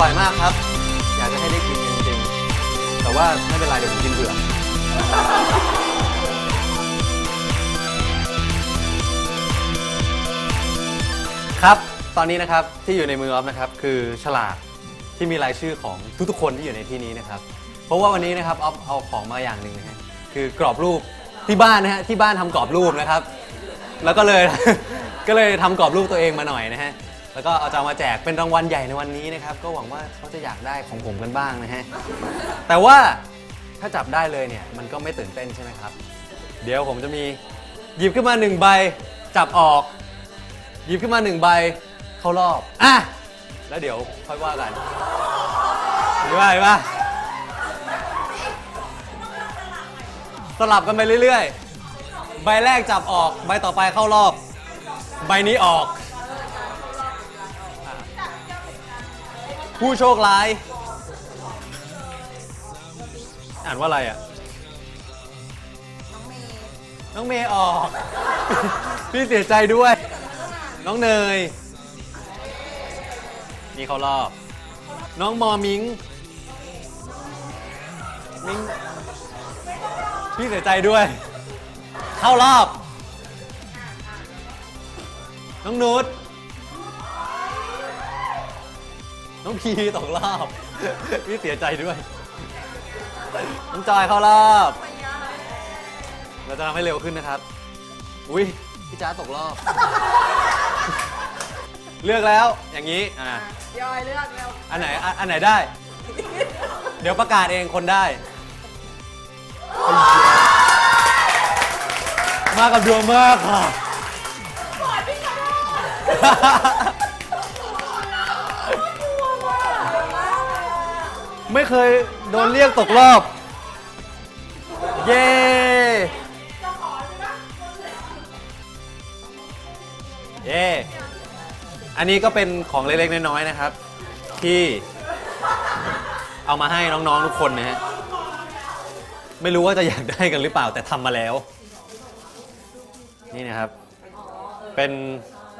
ร่อยมากครับ อยากจะให้ได้กินจริงๆ แต่ว่าไม่เป็นไรเดี๋ยวผมกินเบื่อ ครับ ตอนนี้นะครับที่อยู่ในมือออฟนะครับคือฉลากที่มีรายชื่อของทุกๆคนที่อยู่ในที่นี้นะครับ เพราะว่าวันนี้นะครับออฟเอาของมาอย่างหนึ่งนะฮะคือกรอบรูปที่บ้านนะฮะที่บ้านทำกรอบรูปนะครับ แล้วก็เลย ก็เลยทำกรอบรูปตัวเองมาหน่อยนะฮะ แล้วก็เอาจะเอามาแจกเป็นรางวัลใหญ่ในวันนี้นะครับ ก็หวังว่าเขาจะอยากได้ของผมกันบ้างนะฮะ แต่ว่าถ้าจับได้เลยเนี่ย มันก็ไม่ตื่นเต้นใช่ไหมครับ เดี๋ยวผมจะมีหยิบขึ้นมาหนึ่งใบ จับออก หยิบขึ้นมาหนึ่งใบ เข้ารอบ อะ แล้วเดี๋ยวค่อยว่ากันเห็นป่ะเห็นป่ะสลับกันไปเรื่อยๆ ใบแรกจับออก ใบต่อไปเข้ารอบ ใบนี้ออก ผู้โชคร้าย อ่านว่าอะไรอะน้องเมย์ออก พี่เสียใจด้วย น้องเนย นี่เขารอบ น้องมอมิง มิง พี่เสียใจด้วย เข้ารอบ น้องนุช น้องพีตกรอบ พี่เสียใจด้วย น้องจอยเข้ารอบ เราจะทำให้เร็วขึ้นนะครับ อุ้ยพี่จ้าตกรอบ เลือกแล้วอย่างนี้ อะ ยอยเลือกเร็วอันไหนอะอันไหนได้ เดี๋ยวประกาศเองคนได้ มากับดวงมากค่ะ ไม่เคยโดนเรียกตกรอบ เย้เย้อันนี้ก็เป็นของเล็กๆน้อยๆนะครับ ที่เอามาให้น้องๆทุกคนนะฮะไม่รู้ว่าจะอยากได้กันหรือเปล่าแต่ทำมาแล้ว นี่นะครับ เป็น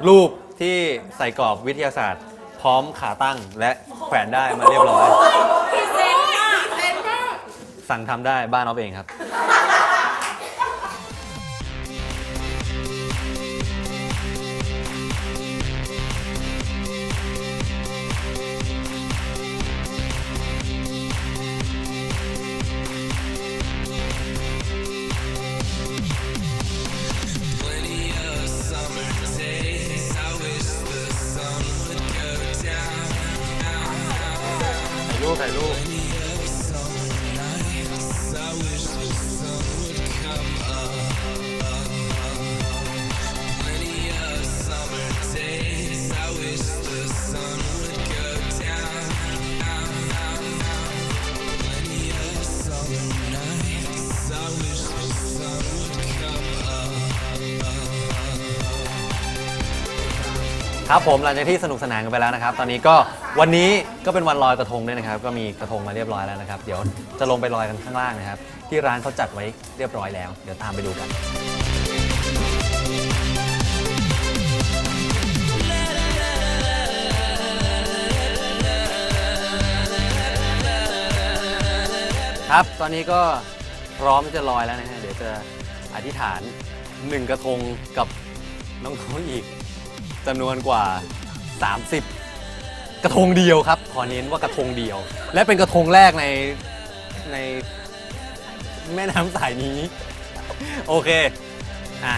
รูปที่ใส่กรอบวิทยาศาสตร์ พร้อมขาตั้งและแขวนได้มาเรียบร้อย เซนมากเซนมาก สั่งทำได้บ้านออฟเองครับ ครับผมหลังจากที่สนุกสนานกันไปแล้วนะครับ ตอนนี้ก็วันนี้ก็เป็นวันลอยกระทงด้วยนะครับ ก็มีกระทงมาเรียบร้อยแล้วนะครับ เดี๋ยวจะลงไปลอยกันข้างล่างนะครับ ที่ร้านเขาจัดไว้เรียบร้อยแล้ว เดี๋ยวตามไปดูกัน ครับ ตอนนี้ก็พร้อมที่จะลอยแล้วนะฮะเดี๋ยวจะอธิษฐานหนึ่งกระทงกับน้องๆอีก จำนวนกว่า 30 กระทงเดียวครับ ขอเน้นว่ากระทงเดียว และเป็นกระทงแรกในในแม่น้ำสายนี้ โอเค อะ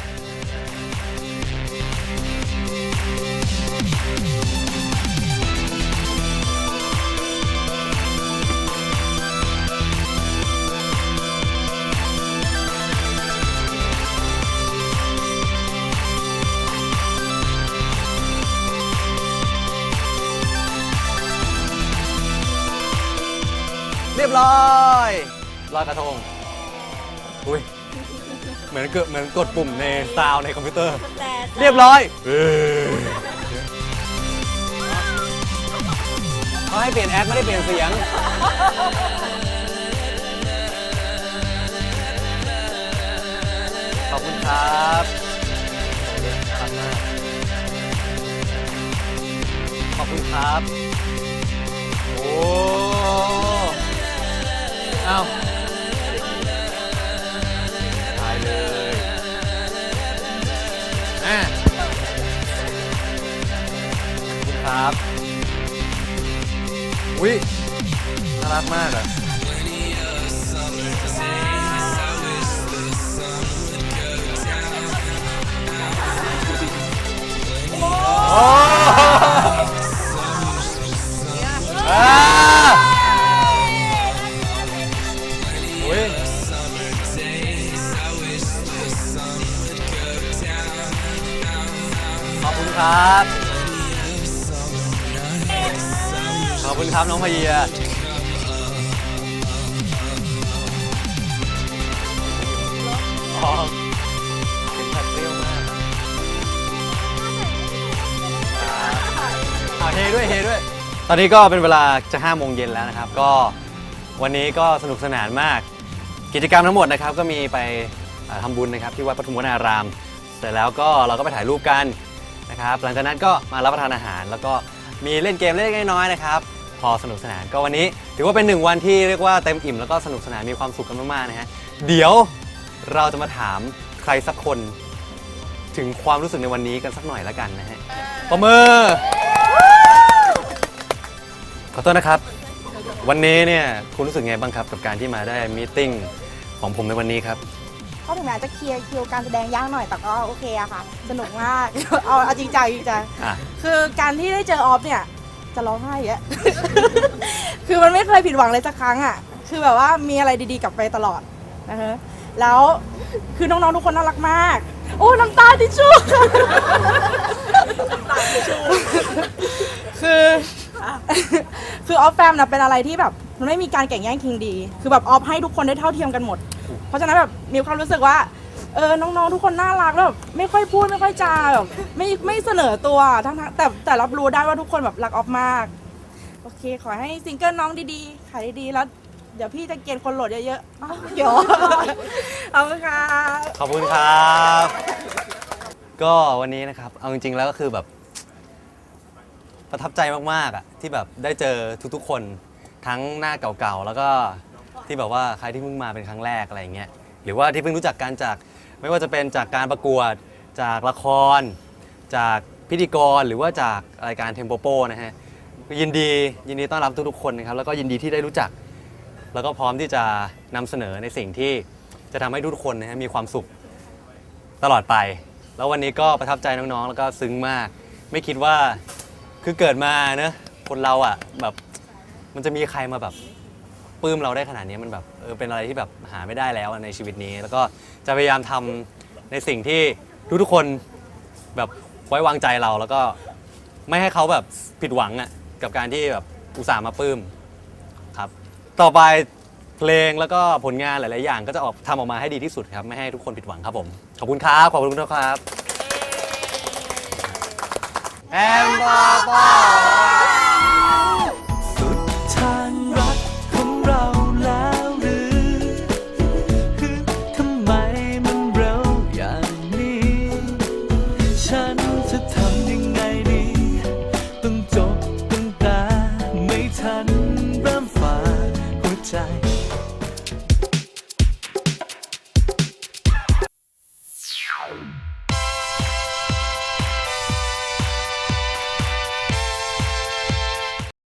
เรียบร้อยลอยกระทงอุ้ยเหมือนเกิดเหมือนกดปุ่มในซาวในคอมพิวเตอร์ แต่เรียบร้อยเออเขาให้เปลี่ยนแอดไม่ได้เปลี่ยนเสียง ขอบคุณครับขอบคุณมากขอบคุณครับ ครับอุ้ยน่ารักมากอะโอ้อ่าอุ้ยขอบคุณครับ คุณครับน้องพเยียอ๋อเสียงขัดเปรี้ยวมากอ่าเฮด้วยเฮด้วย ตอนนี้ก็เป็นเวลาจะ5โมงเย็นแล้วนะครับ ก็วันนี้ก็สนุกสนานมาก กิจกรรมทั้งหมดนะครับ ก็มีไปอ่าทำบุญนะครับที่วัดปฐุมวนาราม เสร็จแล้วก็เราก็ไปถ่ายรูปกันนะครับ หลังจากนั้นก็มารับประทานอาหาร แล้วก็มีเล่นเกมเล็กๆน้อยๆนะครับพ อสนุกสนาน ก็วันนี้ถือว่าเป็นหนึ่งวันที่เรียกว่าเต็มอิ่มแล้วก็สนุกสนานมีความสุขกันมากๆนะฮะเดี๋ยวเราจะมาถามใครสักคน ถึงความรู้สึกในวันนี้กันสักหน่อยละกันนะฮะประมือขอโทษนะครับ วันนี้เนี่ยคุณรู้สึกไงบ้างครับกับการที่มาได้มีตติ้งของผมในวันนี้ครับ ก็ถึงแม้จะเคลียร์คิวการแสดงยากหน่อยแต่ก็โอเคอะค่ะ สนุกมาก เอาเอาจริงจังจริงจังอะ คือการที่ได้เจอออฟเนี่ย จะร้องไห้อะคือมันไม่เคยผิดหวังเลยสักครั้งอะคือแบบว่ามีอะไรดีๆกลับไปตลอดนะคะแล้วคือน้องๆทุกคนน่ารักมาก โอ้น้ำตาทิชชู่คือ คือออฟแฟมนะเป็นอะไรที่แบบมันไม่มีการแข่งแย่งคิงดี คือแบบออฟให้ทุกคนได้เท่าเทียมกันหมด เพราะฉะนั้นแบบมีความรู้สึกว่า เออน้องๆทุกคนน่ารักแล้วแบบไม่ค่อยพูดไม่ค่อยจาแบบไม่ไม่เสนอตัวทั้งๆแต่แต่รับรู้ได้ว่าทุกคนแบบรักออฟมาก โอเค ขอให้ซิงเกิลน้องดีๆขายดีๆแล้ว เดี๋ยวพี่จะเกณฑ์คนโหลดเยอะๆอ้าวเดี๋ยวเอาค่ะ ขอบคุณครับ ก็วันนี้นะครับ เอาจริงๆแล้วก็คือแบบ ประทับใจมากๆอะที่แบบได้เจอทุกๆคนทั้งหน้าเก่าๆ แล้วก็ที่แบบว่าใครที่เพิ่งมาเป็นครั้งแรกอะไรอย่างเงี้ยหรือว่าที่เพิ่งรู้จักกันจาก ไม่ว่าจะเป็นจากการประกวด จากละคร จากพิธีกรหรือว่าจากรายการเทมโปโปนะฮะยินดียินดีต้อนรับทุกๆคนนะครับแล้วก็ยินดีที่ได้รู้จัก แล้วก็พร้อมที่จะนำเสนอในสิ่งที่จะทำให้ทุกคนนะฮะมีความสุขตลอดไป แล้ววันนี้ก็ประทับใจน้องๆ แล้วก็ซึ้งมาก ไม่คิดว่าคือเกิดมาเนอะคนเราอะแบบมันจะมีใครมาแบบ ปลื้มเราได้ขนาดนี้มันแบบเออเป็นอะไรที่แบบหาไม่ได้แล้วในชีวิตนี้ แล้วก็จะพยายามทำในสิ่งที่ทุกๆคนแบบไว้วางใจเราแล้วก็ไม่ให้เขาแบบผิดหวังอะกับการที่แบบอุตส่าห์มาปลื้มครับ ต่อไปเพลงแล้วก็ผลงานหลายๆอย่าง ก็จะออกทำออกมาให้ดีที่สุดครับ ไม่ให้ทุกคนผิดหวังครับผม ขอบคุณครับขอบคุณทุกท่านครับแอมบอปอ